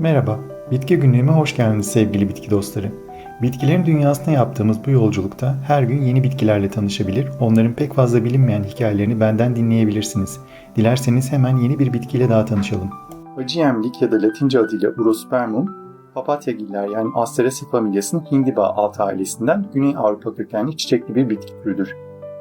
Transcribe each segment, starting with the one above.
Merhaba, Bitki Günlüğü'me hoş geldiniz sevgili bitki dostları. Bitkilerin dünyasına yaptığımız bu yolculukta her gün yeni bitkilerle tanışabilir, onların pek fazla bilinmeyen hikayelerini benden dinleyebilirsiniz. Dilerseniz hemen yeni bir bitkiyle daha tanışalım. Acıyemlik ya da latince adıyla Urospermum, papatyagiller yani Asteraceae familyasının hindiba alt ailesinden Güney Avrupa kökenli çiçekli bir bitki türüdür.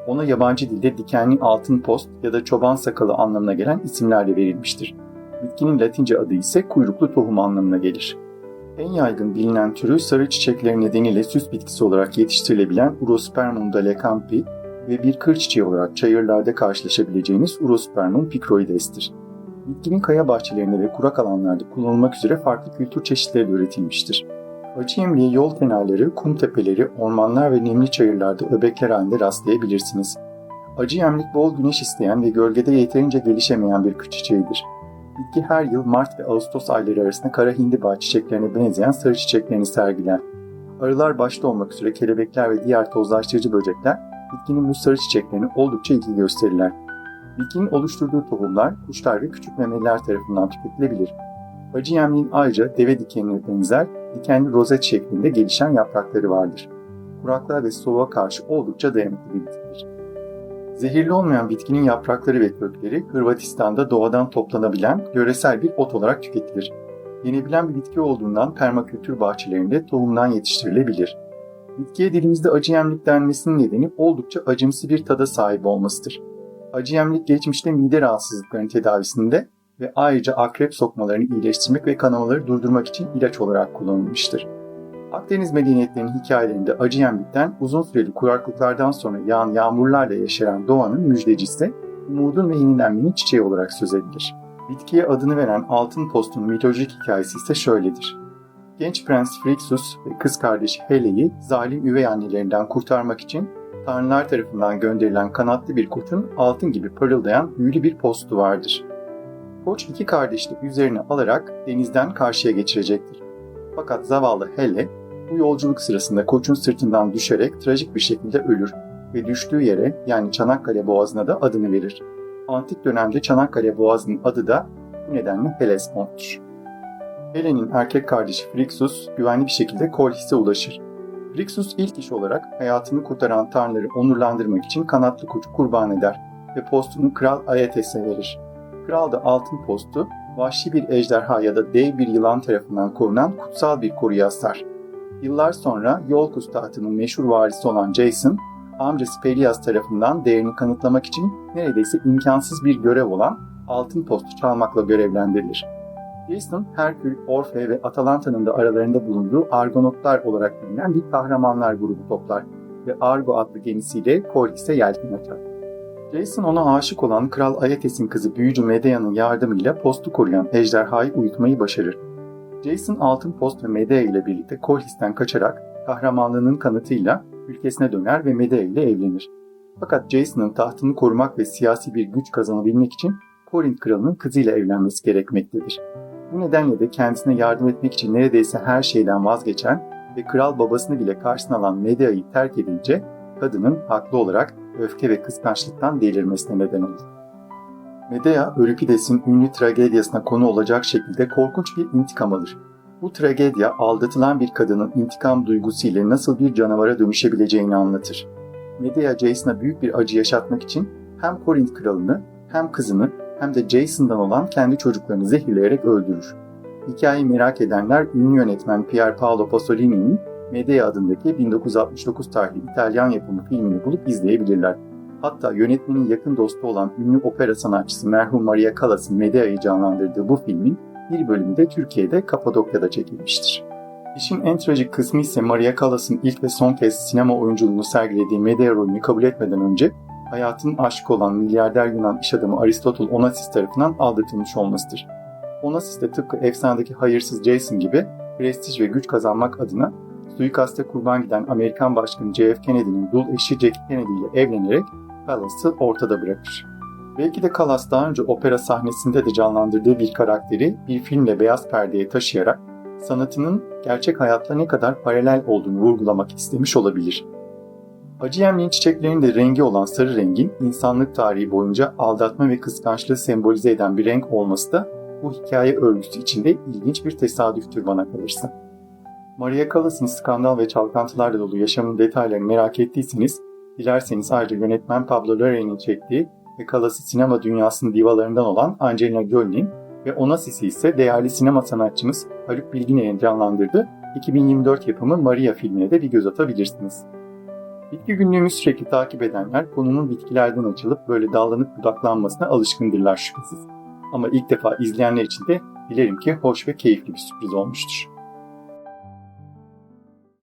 Ona yabancı dilde dikenli altın post ya da çoban sakalı anlamına gelen isimlerle verilmiştir. Bitkinin latince adı ise kuyruklu tohum anlamına gelir. En yaygın bilinen türü sarı çiçekleri nedeniyle süs bitkisi olarak yetiştirilebilen Urospermum dalecampi ve bir kır çiçeği olarak çayırlarda karşılaşabileceğiniz Urospermum picroides'tir. Bitkinin kaya bahçelerinde ve kurak alanlarda kullanılmak üzere farklı kültür çeşitleri de üretilmiştir. Acı yemliğe yol kenarları, kum tepeleri, ormanlar ve nemli çayırlarda öbekler halinde rastlayabilirsiniz. Acı yemlik bol güneş isteyen ve gölgede yeterince gelişemeyen bir kış çiçeğidir. Bitki her yıl Mart ve Ağustos ayları arasında kara hindiba çiçeklerine benzeyen sarı çiçeklerini sergiler. Arılar başta olmak üzere kelebekler ve diğer tozlaştırıcı böcekler bitkinin bu sarı çiçeklerine oldukça ilgi gösterirler. Bitkinin oluşturduğu tohumlar kuşlar ve küçük memeliler tarafından tüketilebilir. Acı yemliğin ayrıca deve dikenine benzer dikenli rozet şeklinde gelişen yaprakları vardır. Kuraklığa ve soğuğa karşı oldukça dayanıklı bir bitkidir. Zehirli olmayan bitkinin yaprakları ve kökleri Hırvatistan'da doğadan toplanabilen yöresel bir ot olarak tüketilir. Yenebilen bir bitki olduğundan permakültür bahçelerinde tohumdan yetiştirilebilir. Bitkiye dilimizde acı yemlik denmesinin nedeni oldukça acımsı bir tada sahip olmasıdır. Acı yemlik geçmişte mide rahatsızlıklarının tedavisinde ve ayrıca akrep sokmalarını iyileştirmek ve kanamaları durdurmak için ilaç olarak kullanılmıştır. Akdeniz medeniyetlerinin hikayelerinde acı yemlikten uzun süreli kuraklıklardan sonra yağan yağmurlarla yaşayan doğanın müjdecisi, umudun ve yenilenmenin çiçeği olarak söz edilir. Bitkiye adını veren altın postun mitolojik hikayesi ise şöyledir. Genç prens Phrixus ve kız kardeşi Hele'yi zalim üvey annelerinden kurtarmak için tanrılar tarafından gönderilen kanatlı bir kurtun altın gibi parıldayan büyülü bir postu vardır. Koç iki kardeşi üzerine alarak denizden karşıya geçirecektir. Fakat zavallı Hele bu yolculuk sırasında koçun sırtından düşerek trajik bir şekilde ölür ve düştüğü yere yani Çanakkale Boğazı'na da adını verir. Antik dönemde Çanakkale Boğazı'nın adı da bu nedenle Hellespont'tur. Helen'in erkek kardeşi Phrixus güvenli bir şekilde Kolhis'e ulaşır. Phrixus ilk iş olarak hayatını kurtaran tanrıları onurlandırmak için kanatlı koçu kurban eder ve postunu Kral Aetes'e verir. Kral da altın postu vahşi bir ejderha ya da dev bir yılan tarafından korunan kutsal bir koruya asar. Yıllar sonra Yolkus tahtının meşhur varisi olan Jason, amcası Pelias tarafından değerini kanıtlamak için neredeyse imkansız bir görev olan altın postu çalmakla görevlendirilir. Jason, Herkül, Orfe ve Atalanta'nın da aralarında bulunduğu Argonotlar olarak bilinen bir kahramanlar grubu toplar ve Argo adlı gemisiyle Kolhis'e yelken açar. Jason ona aşık olan Kral Aetes'in kızı büyücü Medea'nın yardımıyla postu koruyan ejderhayı uyutmayı başarır. Jason altın post ve Medea ile birlikte Kolhis'ten kaçarak kahramanlığının kanıtıyla ülkesine döner ve Medea ile evlenir. Fakat Jason'ın tahtını korumak ve siyasi bir güç kazanabilmek için Korint kralının kızıyla evlenmesi gerekmektedir. Bu nedenle de kendisine yardım etmek için neredeyse her şeyden vazgeçen ve kral babasını bile karşısına alan Medea'yı terk edince kadının haklı olarak öfke ve kıskançlıktan delirmesine neden olur. Medea, Euripides'in ünlü tragedyasına konu olacak şekilde korkunç bir intikam alır. Bu tragedya aldatılan bir kadının intikam duygusu ile nasıl bir canavara dönüşebileceğini anlatır. Medea, Jason'a büyük bir acı yaşatmak için hem Korint kralını hem kızını hem de Jason'dan olan kendi çocuklarını zehirleyerek öldürür. Hikayeyi merak edenler ünlü yönetmen Pier Paolo Pasolini'nin Medea adındaki 1969 tarihli İtalyan yapımı filmini bulup izleyebilirler. Hatta yönetmenin yakın dostu olan ünlü opera sanatçısı merhum Maria Callas'ın Medea'yı canlandırdığı bu filmin bir bölümü de Türkiye'de Kapadokya'da çekilmiştir. İşin en trajik kısmı ise Maria Callas'ın ilk ve son kez sinema oyunculuğunu sergilediği Medea rolünü kabul etmeden önce hayatının aşkı olan milyarder Yunan iş adamı Aristotle Onassis tarafından aldatılmış olmasıdır. Onassis de tıpkı efsanedeki hayırsız Jason gibi prestij ve güç kazanmak adına suikaste kurban giden Amerikan Başkanı J.F. Kennedy'nin dul eşi Jackie Kennedy ile evlenerek Callas'ı ortada bırakır. Belki de Callas daha önce opera sahnesinde de canlandırdığı bir karakteri bir filmle beyaz perdeye taşıyarak sanatının gerçek hayatla ne kadar paralel olduğunu vurgulamak istemiş olabilir. Acı yemliğin çiçeklerinin de rengi olan sarı rengin insanlık tarihi boyunca aldatma ve kıskançlığı sembolize eden bir renk olması da bu hikaye örgüsü içinde ilginç bir tesadüftür bana kalırsa. Maria Callas'ın skandal ve çalkantılarla dolu yaşamın detaylarını merak ettiyseniz, dilerseniz ayrıca yönetmen Pablo Larraín'in çektiği ve Callas'ı sinema dünyasının divalarından olan Angelina Jolie'nin ve Onassis'i ise değerli sinema sanatçımız Haluk Bilginer'in canlandırdığı 2024 yapımı Maria filmine de bir göz atabilirsiniz. Bitki günlüğümü sürekli takip edenler konunun bitkilerden açılıp böyle dallanıp budaklanmasına alışkındırlar şüphesiz. Ama ilk defa izleyenler için de dilerim ki hoş ve keyifli bir sürpriz olmuştur.